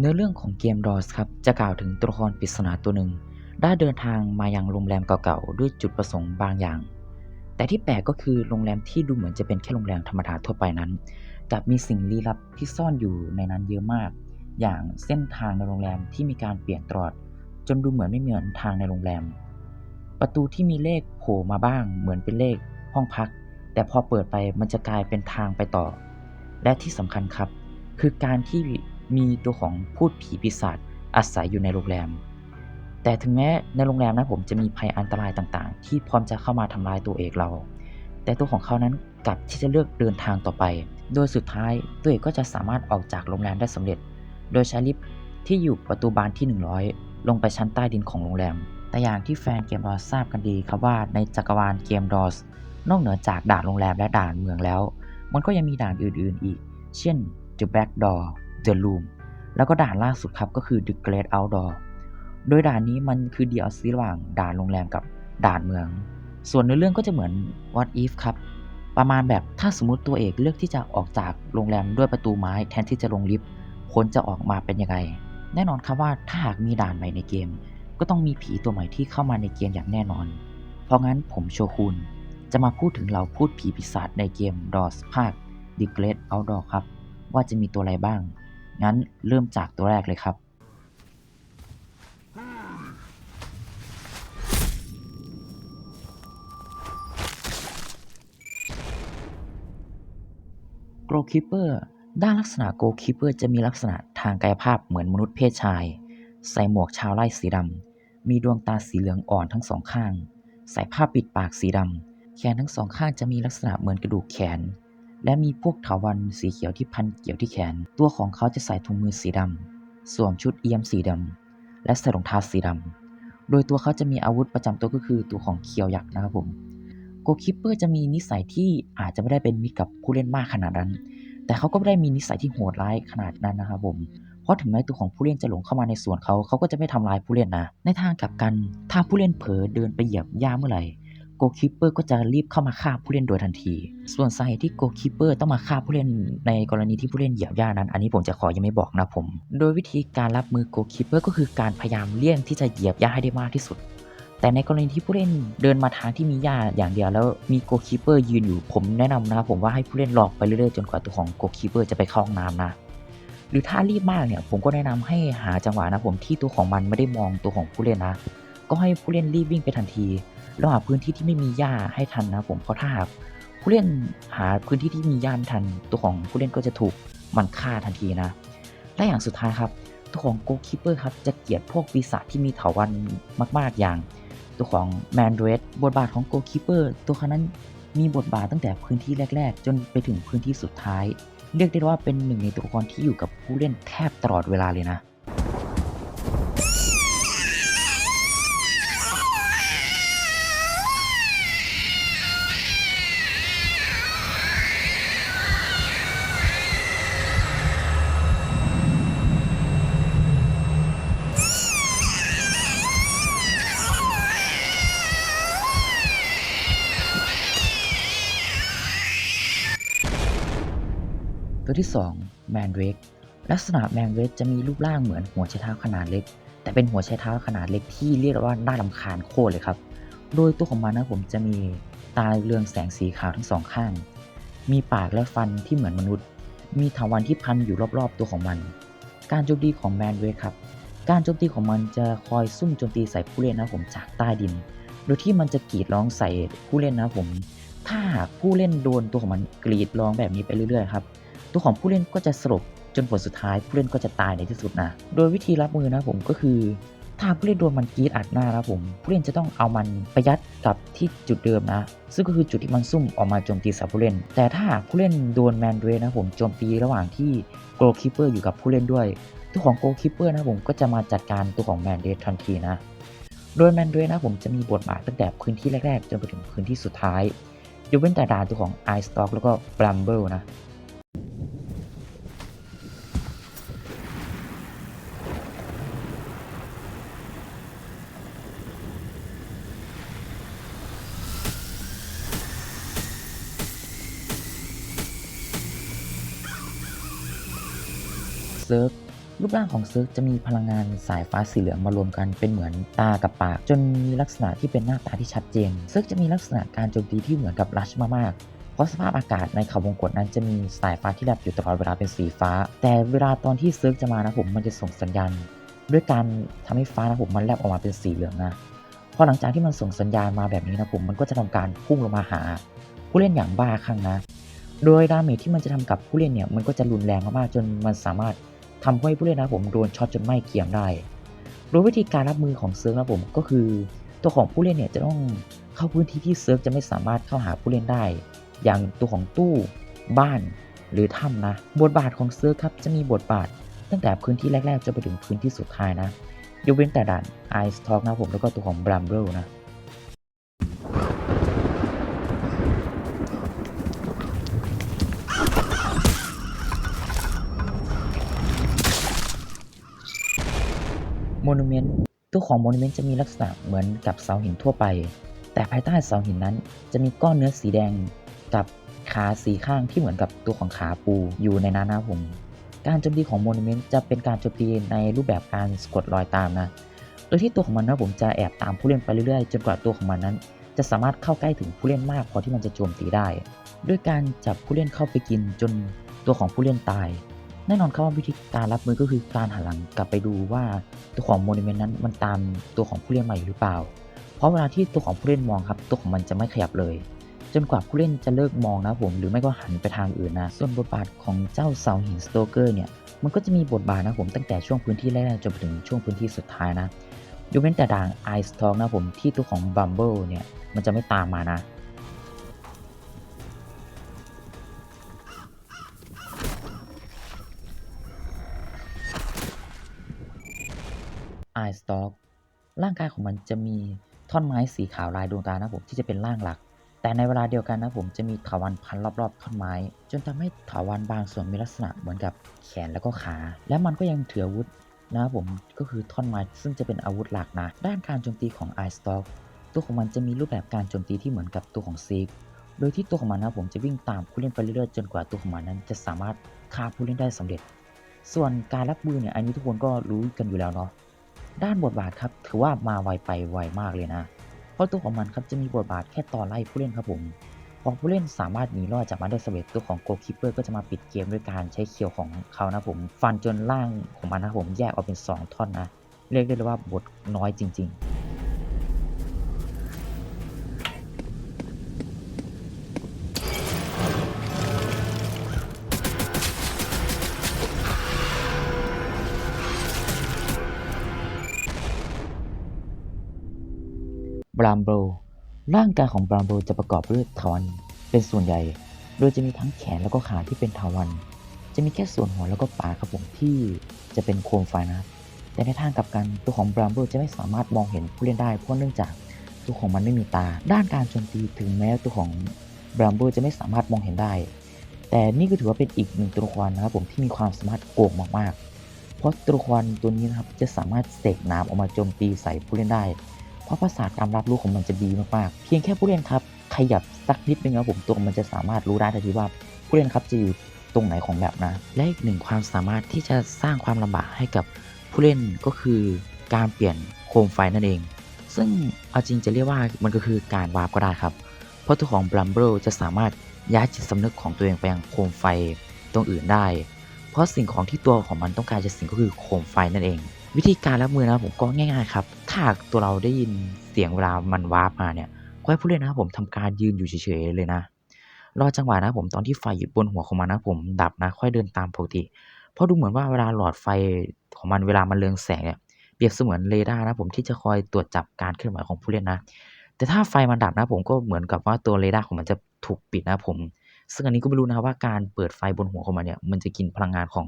เนื้อเรื่องของเกม DOS ครับจะกล่าวถึงตัวละครปริศนาตัวหนึ่ง ได้เดินทางมายังโรงแรมเก่าๆ ด้วยจุดประสงค์บางอย่าง แต่ที่แปลกก็คือโรงแรมที่ดูเหมือนจะเป็นแค่โรงแรมธรรมดาทั่วไปนั้นกลับมีสิ่งลี้ลับที่ซ่อนอยู่ในนั้นเยอะมาก อย่างเส้นทางในโรงแรมที่มีการเปลี่ยนตลอด จนดูเหมือนไม่เหมือนทางในโรงแรม ประตูที่มีเลขโผล่มาบ้าง เหมือนเป็นเลข ห้องพัก แต่พอเปิดไปมันจะกลายเป็นทางไปต่อ และที่สำคัญครับ คือการที่ มีตัวของพูดผีปีศาจอาศัยอยู่ในโรงแรม แต่ถึงแม้ในโรงแรมนะผมจะมีภัยอันตรายต่างๆ ที่พร้อมจะเข้ามาทำลายตัวเอกเรา แต่ตัวของเขานั้นกลับที่จะเลือกเดินทางต่อไป โดยสุดท้ายตัวเอกก็จะสามารถออกจากโรงแรมได้สำเร็จ โดยใช้ลิฟต์ที่อยู่ประตูบานที่ 100 ลงไปชั้นใต้ดินของโรงแรม แต่อย่างที่แฟนเกมดอสทราบกันดีครับว่าในจักรวาลเกมดอสนอกเหนือจากด่านโรงแรมและด่านเมืองแล้ว มันก็ยังมีด่านอื่นๆอีก เช่น The Back Door The Room แล้วก็ด่านล่าสุดครับก็คือ The Great Outdoor โดยด่านนี้มันคือ DLC ระหว่างด่านโรงแรมกับด่านเมือง ส่วนในเรื่องก็จะเหมือน What If ครับ ประมาณแบบถ้าสมมติตัวเอกเลือกที่จะออกจากโรงแรมด้วยประตูไม้แทนที่จะลงลิฟต์ผลจะออกมาเป็นยังไง แน่นอนครับว่าถ้าหากมีด่านใหม่ในเกม ก็ต้องมีผีตัวใหม่ที่เข้ามาในเกมอย่างแน่นอน เพราะงั้นผมโชคุนจะมาพูดถึงเราพูดผีปีศาจในเกม DOS ภาค The Great Outdoor ครับ ว่าจะมีตัวอะไรบ้าง งั้นเริ่มจากตัวแรกเลยครับ โกลคิปเปอร์ด้านลักษณะโกลคิปเปอร์จะมีลักษณะทางกายภาพเหมือนมนุษย์เพศชาย ใส่หมวกชาวไร่สีดำ มีดวงตาสีเหลืองอ่อนทั้งสองข้าง ใส่ผ้าปิดปากสีดำ แขนทั้งสองข้างจะมีลักษณะเหมือนกระดูกแขน และมีพวกเถาวัลย์สีเขียวที่พันเกี่ยวที่แขน ตัวของเขาจะใส่ถุงมือสีดำ สวมชุดเอี่ยมสีดำ และใส่รองเท้าสีดำ โดยตัวเขาจะมีอาวุธประจำตัวก็คือตัวของเคียวยักษ์นะครับผม โกคิปเปอร์จะมีนิสัยที่อาจจะไม่ได้เป็นมิตรกับผู้เล่นมากขนาดนั้น แต่เขาก็ไม่ได้มีนิสัยที่โหดร้ายขนาดนั้นนะครับผม เพราะถึงแม้ตัวของผู้เล่นจะหลงเข้ามาในส่วนเขา เขาก็จะไม่ทำลายผู้เล่นนะ ในทางกลับกัน ถ้าผู้เล่นเผลอเดินไปเหยียบหญ้าเมื่อไหร่ โกคิปเปอร์ก็จะรีบเข้ามาฆ่าผู้เล่นโดยทันที ส่วนสาเหตุที่โกคิปเปอร์ต้องมาฆ่าผู้เล่นในกรณีที่ผู้เล่นเหยียบหญ้านั้น อันนี้ผมจะขอยังไม่บอกนะผม โดยวิธีการรับมือโกคิปเปอร์ก็คือการพยายามเลี่ยงที่จะเหยียบหญ้าให้ได้มากที่สุด แต่ในกรณีที่ผู้เล่นเดินมาทางที่มีหญ้าอย่างเดียวแล้วมีโกคีเปอร์ยืนอยู่ ผมแนะนำนะครับผมว่าให้ผู้เล่นหลอกไปเรื่อยๆจนกว่าตัวของโกคีเปอร์จะไปเข้าห้องน้ำนะหรือถ้ารีบมากเนี่ยผมก็แนะนำให้หาจังหวะนะผมที่ตัวของมันไม่ได้มองตัวของผู้เล่นนะ ก็ให้ผู้เล่นรีบวิ่งไปทันที แล้วหาพื้นที่ที่ไม่มีหญ้าให้ทันนะผมเพราะถ้าหากผู้เล่นหาพื้นที่ที่มีหญ้าทัน ตัวของผู้เล่นก็จะถูกมันฆ่าทันทีนะ และอย่างสุดท้ายครับ ตัวของโกคีเปอร์ครับจะเกลียดพวกปีศาจที่มีเถาวัลย์มาก ๆอย่าง ตัวของแมนเดรสบทบาทของโกคิปเปอร์ตัวเขานั้นมีบทบาทตั้งแต่พื้นที่แรก ๆ จนไปถึงพื้นที่สุดท้าย เรียกได้ว่าเป็นหนึ่งในตัวละครที่อยู่กับผู้เล่นแทบตลอดเวลาเลยนะ ที่ 2 แมนเรกลักษณะแมนเรกจะมีรูปร่างเหมือนหัวไชเท้าขนาดเล็ก แต่เป็นหัวไชเท้าขนาดเล็กที่เรียกว่าน่ารำคาญโคตรเลยครับ โดยตัวของมันนะผมจะมีตาเรืองแสงสีขาวทั้งสองข้าง มีปากและฟันที่เหมือนมนุษย์ มีถาวันที่พันอยู่รอบๆตัวของมัน การโจมตีของแมนเรกครับ การโจมตีของมันจะคอยซุ่มโจมตีใส่ผู้เล่นนะผมจากใต้ดิน โดยที่มันจะกรีดร้องใส่ผู้เล่นนะผม ถ้าผู้เล่นโดนตัวของมันกรีดร้องแบบนี้ไปเรื่อยๆครับ ตัวของผู้เล่นก็จะสลบจนผลสุดท้ายผู้เล่นก็จะตายในที่สุดนะ โดยวิธีรับมือนะผมก็คือ ถ้าผู้เล่นโดนมันกีดอัดหน้านะผมผู้เล่นจะต้องเอามันไปยัดกลับที่จุดเดิมนะ ซึ่งก็คือจุดที่มันซุ่มออกมาโจมตีใส่ผู้เล่น แต่ถ้าผู้เล่นโดนแมนเดรนะผมโจมตีระหว่างที่โกลคิปเปอร์อยู่กับผู้เล่นด้วย ตัวของโกลคิปเปอร์นะผมก็จะมาจัดการตัวของแมนเดรทันทีนะ โดยแมนเดรนะผมจะมีบทบาทตั้งแต่พื้นที่แรกๆจนไปถึงพื้นที่สุดท้ายยกเว้นแต่ด่านตัวของ i s t o c k แล้วก็ Bramble นะ เซิร์ฟรูปร่างของเซิร์กจะมีพลังงานสายฟ้าสีเหลืองมารวมกันเป็นเหมือนตากับปาก จนมีลักษณะที่เป็นหน้าตาที่ชัดเจน เซิร์กจะมีลักษณะการโจมตีที่เหมือนกับรัชมากๆ เพราะสภาพอากาศในเขาวงกตนั้นจะมีสายฟ้าที่แลบอยู่ตลอดเวลาเป็นสีฟ้า แต่เวลาตอนที่เซิร์กจะมานะผมมันจะส่งสัญญาณด้วยการทำให้ฟ้านะผมมันแลบออกมาเป็นสีเหลืองนะพอหลังจากที่มันส่งสัญญาณมาแบบนี้นะผมมันก็จะทำการพุ่งลงมาหา ผู้เล่นอย่างบ้าคลั่งนะ โดยดาเมจที่มันจะทำกับผู้เล่นเนี่ยมันก็จะรุนแรงมากๆจนมันสามารถ ทำให้ผู้เล่นนะผมโดนช็อตจนไม้เกรียมได้ โดยวิธีการรับมือของเซิร์ฟนะผมก็คือ ตัวของผู้เล่นเนี่ยจะต้องเข้าพื้นที่ที่เซิร์ฟจะไม่สามารถเข้าหาผู้เล่นได้ อย่างตัวของตู้บ้านหรือถ้ำนะ บทบาทของเซิร์ฟครับจะมีบทบาท ตั้งแต่พื้นที่แรกๆจนไปถึงพื้นที่สุดท้ายนะยกเว้นแต่ด่าน Ice Talk นะผมแล้วก็ตัวของ Bramble นะ โมนูเมนต์ตัวของโมนูเมนต์จะมีลักษณะเหมือนกับเสาหินทั่วไป แต่ภายใต้เสาหินนั้น จะมีก้อนเนื้อสีแดงกับขาสีข้างที่เหมือนกับตัวของขาปูอยู่ในนั้นนะผม การโจมตีของโมนูเมนต์จะเป็นการโจมตีในรูปแบบการสะกดรอยตามนะ โดยที่ตัวของมันนะผมจะแอบตามผู้เล่นไปเรื่อยๆ จนกว่าตัวของมันนั้น จะสามารถเข้าใกล้ถึงผู้เล่นมากพอที่มันจะโจมตีได้ ด้วยการจับผู้เล่นเข้าไปกินจนตัวของผู้เล่นตาย แน่นอนครับว่าวิธีการรับมือก็คือการหันหลังกลับไปดูว่าตัวของโมนูเมนต์นั้นมันตามตัวของผู้เล่นมาอยู่หรือเปล่า เพราะเวลาที่ตัวของผู้เล่นมองครับตัวของมันจะไม่ขยับเลย จนกว่าผู้เล่นจะเลิกมองนะผมหรือไม่ก็หันไปทางอื่นนะส่วนบทบาทของเจ้าเสาหินสโตเกอร์เนี่ยมันก็จะมีบทบาทนะผมตั้งแต่ช่วงพื้นที่แรกจนไปถึงช่วงพื้นที่สุดท้ายนะยกเว้นแต่ด่างไอสทองนะผมที่ตัวของบัมเบิลเนี่ยมันจะไม่ตามมานะ ไอสต็อกร่างกายของมันจะมีท่อนไม้สีขาวลายดวงตานะผมที่จะเป็นร่างหลัก แต่ในเวลาเดียวกันนะผมจะมีถาวันพันรอบๆท่อนไม้ จนทำให้ถาวันบางส่วนมีลักษณะเหมือนกับแขนแล้วก็ขา และมันก็ยังถืออาวุธนะครับผมก็คือท่อนไม้ซึ่งจะเป็นอาวุธหลักนะ ด้านการโจมตีของไอสต็อกตัวของมันจะมีรูปแบบการโจมตีที่เหมือนกับตัวของซิกโดยที่ตัวของมันนะผมจะวิ่งตามผู้เล่นไปเรื่อยๆจนกว่าตัวของมันนั้น จะสามารถฆ่าผู้เล่นได้สำเร็จ ส่วนการรับมือเนี่ยอันนี้ทุกคนก็รู้กันอยู่แล้วเนาะ ด้านบทบาทครับถือว่ามาไวไปไวมากเลยนะ เพราะตัวของมันครับจะมีบทบาทแค่ต่อไล่ผู้เล่นครับผมพอผู้เล่นสามารถหนีรอดจากมันได้สำเร็จตัวของโกคิปเปอร์ก็จะมาปิดเกมด้วยการใช้เขียวของเขานะผมฟันจนร่างของมันนะผมแยกออกเป็น 2 ท่อนนะเรียกได้เลยว่าบทน้อยจริง ๆ บรามโบร่างกายของบรามโบจะประกอบด้วยทวารเป็นส่วนใหญ่ โดยจะมีทั้งแขนแล้วก็ขาที่เป็นทวารจะมีแค่ส่วนหัวแล้วก็ปากครับผมที่จะเป็นโคมไฟนะครับแต่ในทางกลับกันตัวของบรามโบจะไม่สามารถมองเห็นผู้เล่นได้เพราะเนื่องจากตัวของมันไม่มีตา ด้านการโจมตีถึงแม้ตัวของบรามโบจะไม่สามารถมองเห็นได้ แต่นี่ก็ถือว่าเป็นอีกหนึ่งตัวละครนะครับผมที่มีความสามารถโกงมากๆ เพราะตัวละครตัวนี้นะครับจะสามารถเสกน้ำออกมาโจมตีใส่ผู้เล่นได้ เพราะภาษาการรับรู้ของมันจะดีมากๆ เพียงแค่ผู้เล่นครับ ขยับสักนิดนึงครับผมตัวมันจะสามารถรู้ได้ทันทีว่า ผู้เล่นครับจะอยู่ตรงไหนของแบบนะ และอีกหนึ่งความสามารถที่จะสร้างความลำบากให้กับผู้เล่นก็คือการเปลี่ยนโคมไฟนั่นเอง ซึ่งเอาจริงจะเรียกว่ามันก็คือการวาร์ปก็ได้ครับ เพราะตัวของ b r u m b l e จะสามารถย้ายจิตสำนึกของตัวเองไปยังโคมไฟตรงอื่นได้ เพราะสิ่งของที่ตัวของมันต้องการจะสิ่งก็คือโคมไฟนั่นเอง วิธีการรับมือนะครับผมก็ง่ายๆครับ หากตัวเราได้ยินเสียงเวลามันวาร์ปมาเนี่ยก็ให้ผู้เล่นนะครับผมทำการยืนอยู่เฉยๆเลยนะ รอจังหวะนะผมตอนที่ไฟอยู่บนหัวของมันนะผมดับนะ ค่อยเดินตามปกติ เพราะดูเหมือนว่าเวลาหลอดไฟของมันเวลามันเรืองแสงเนี่ยเปรียบเสมือนเรดาร์นะผมที่จะคอยตรวจจับการเคลื่อนไหวของผู้เล่นนะ แต่ถ้าไฟมันดับนะผมก็เหมือนกับว่าตัวเรดาร์ของมันจะถูกปิดนะผม ซึ่งอันนี้ก็ไม่รู้นะครับว่าการเปิดไฟบนหัวของมันเนี่ยมันจะกินพลังงานของ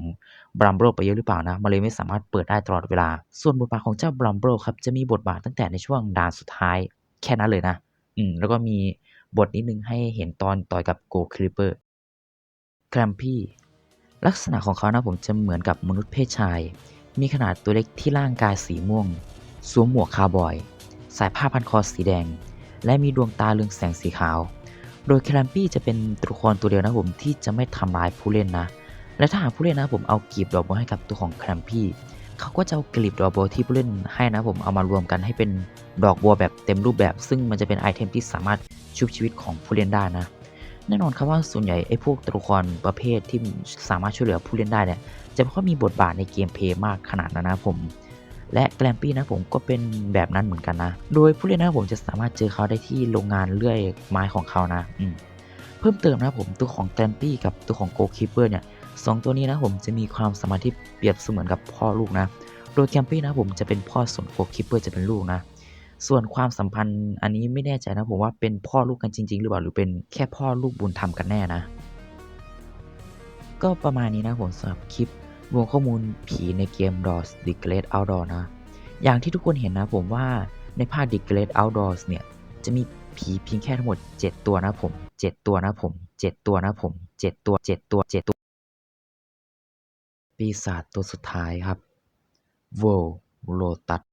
บรัมเบิลไปเยอะหรือเปล่านะมันเลยไม่สามารถเปิดได้ตลอดเวลา ส่วนบทบาทของเจ้าบรัมเบิลครับจะมีบทบาทตั้งแต่ในช่วงด่านสุดท้ายแค่นั้นเลยนะ อืมแล้วก็มีบทนิดนึงให้เห็นตอนต่อยกับโกคลิปเปอร์แครมพี่ลักษณะของเขานะผมจะเหมือนกับมนุษย์เพศชาย มีขนาดตัวเล็กที่ร่างกายสีม่วง สวมหมวกคาวบอย สายผ้าพันคอสีแดง และมีดวงตาเรืองแสงสีขาว โดยแคลมปี้จะเป็นตัวละครตัวเดียวนะผมที่จะไม่ทำร้ายผู้เล่นนะ และถ้าหากผู้เล่นนะผมเอากลีบดอกบัวให้กับตัวของแคลมปี้เขาก็จะเอากลีบดอกบัวที่ผู้เล่นให้นะผมเอามารวมกันให้เป็นดอกบัวแบบเต็มรูปแบบ ซึ่งมันจะเป็นไอเทมที่สามารถชุบชีวิตของผู้เล่นได้นะแน่นอนครับว่าส่วนใหญ่ไอ้พวกตัวละครประเภทที่สามารถช่วยเหลือผู้เล่นได้เนี่ยจะไม่ค่อยมีบทบาทในเกมเพลย์มากขนาดนั้นนะผม และแกลมปี้นะผมก็เป็นแบบนั้นเหมือนกันนะ โดยผู้เล่นนะผมจะสามารถเจอเขาได้ที่โรงงานเลื่อยไม้ของเขานะอืมเพิ่มเติมนะผมตัวของแกลมปี้กับตัวของโกคิปเปอร์เนี่ยสองตัวนี้นะผมจะมีความสามารถที่เปรียบเสมือนกับพ่อลูกนะ โดยแกลมปี้นะผมจะเป็นพ่อส่วนโกคิปเปอร์จะเป็นลูกนะ ส่วนความสัมพันธ์อันนี้ไม่แน่ใจนะผมว่าเป็นพ่อลูกกันจริง ๆ หรือเปล่าหรือเป็นแค่พ่อลูกบุญธรรมกันแน่นะ ก็ประมาณนี้นะผมสำหรับคลิป รวมข้อมูลผีในเกม DOS The Great Outdoor นะ อย่างที่ทุกคนเห็นนะผมว่าในภาค The Great Outdoors เนี่ย จะมีผีเพียงแค่ทั้งหมด 7 ตัวนะผม 7 ตัวนะผม 7 ตัวนะผม 7 ตัว 7 ตัว 7 ตัว ปีศาจตัวสุดท้ายครับ w o r l d Lotus